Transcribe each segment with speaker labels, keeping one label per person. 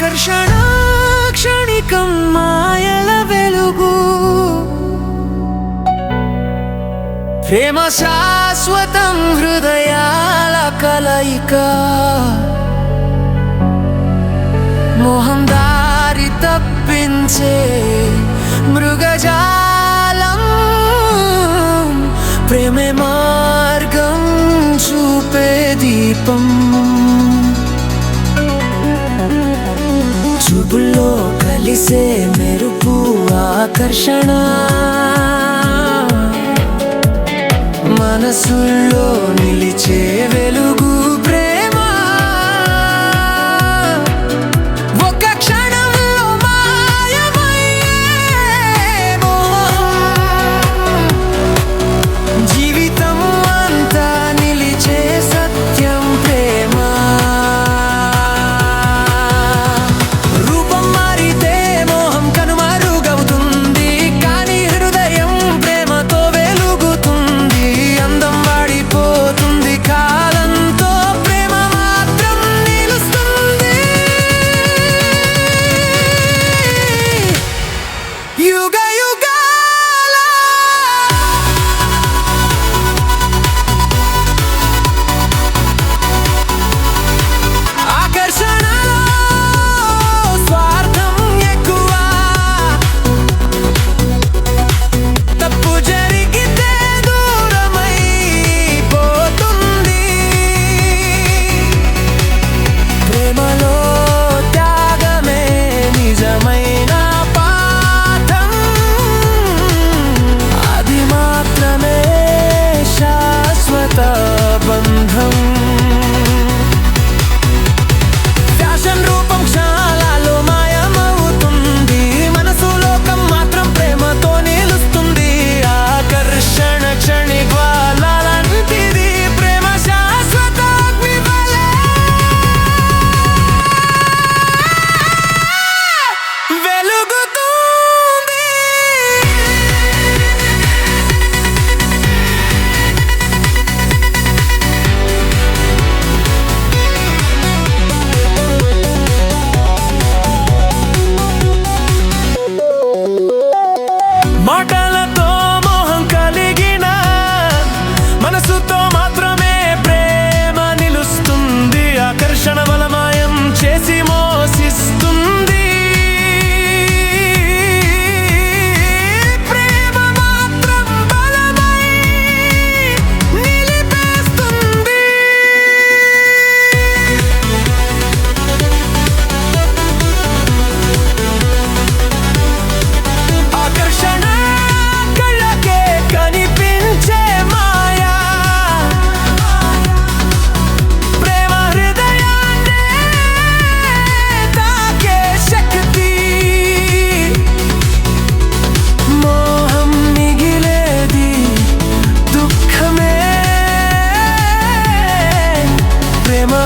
Speaker 1: ఆకర్షణ క్షణికం మాయల వెలుగు. ప్రేమ శాశ్వతం హృదయాల కలయిక. మోహం దారి తప్పించే మృగజాలం. ప్రేమే మార్గం చూపే దీపం. మెరిసే మెరుపు ఆకర్షణ. మనసుల్లో నిలిచే వెలు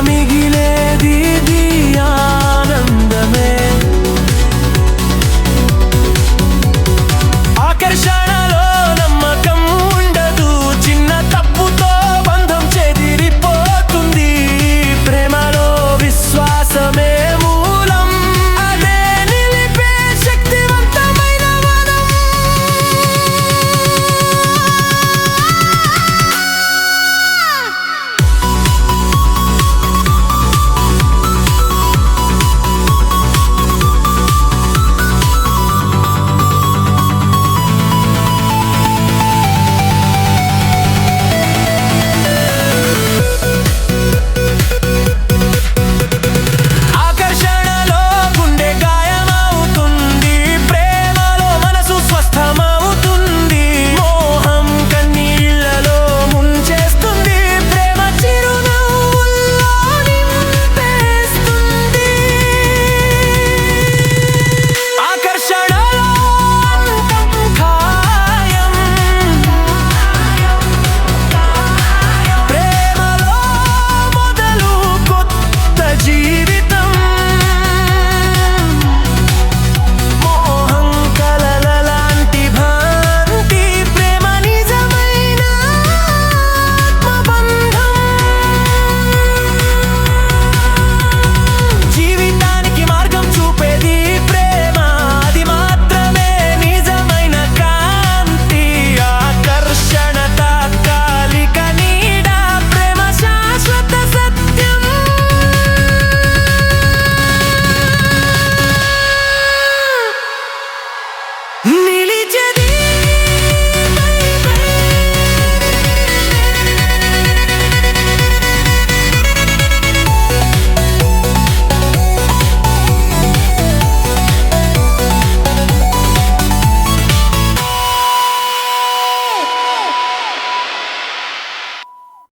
Speaker 1: మిగిలేది ఆనందమే. ఆకర్షణ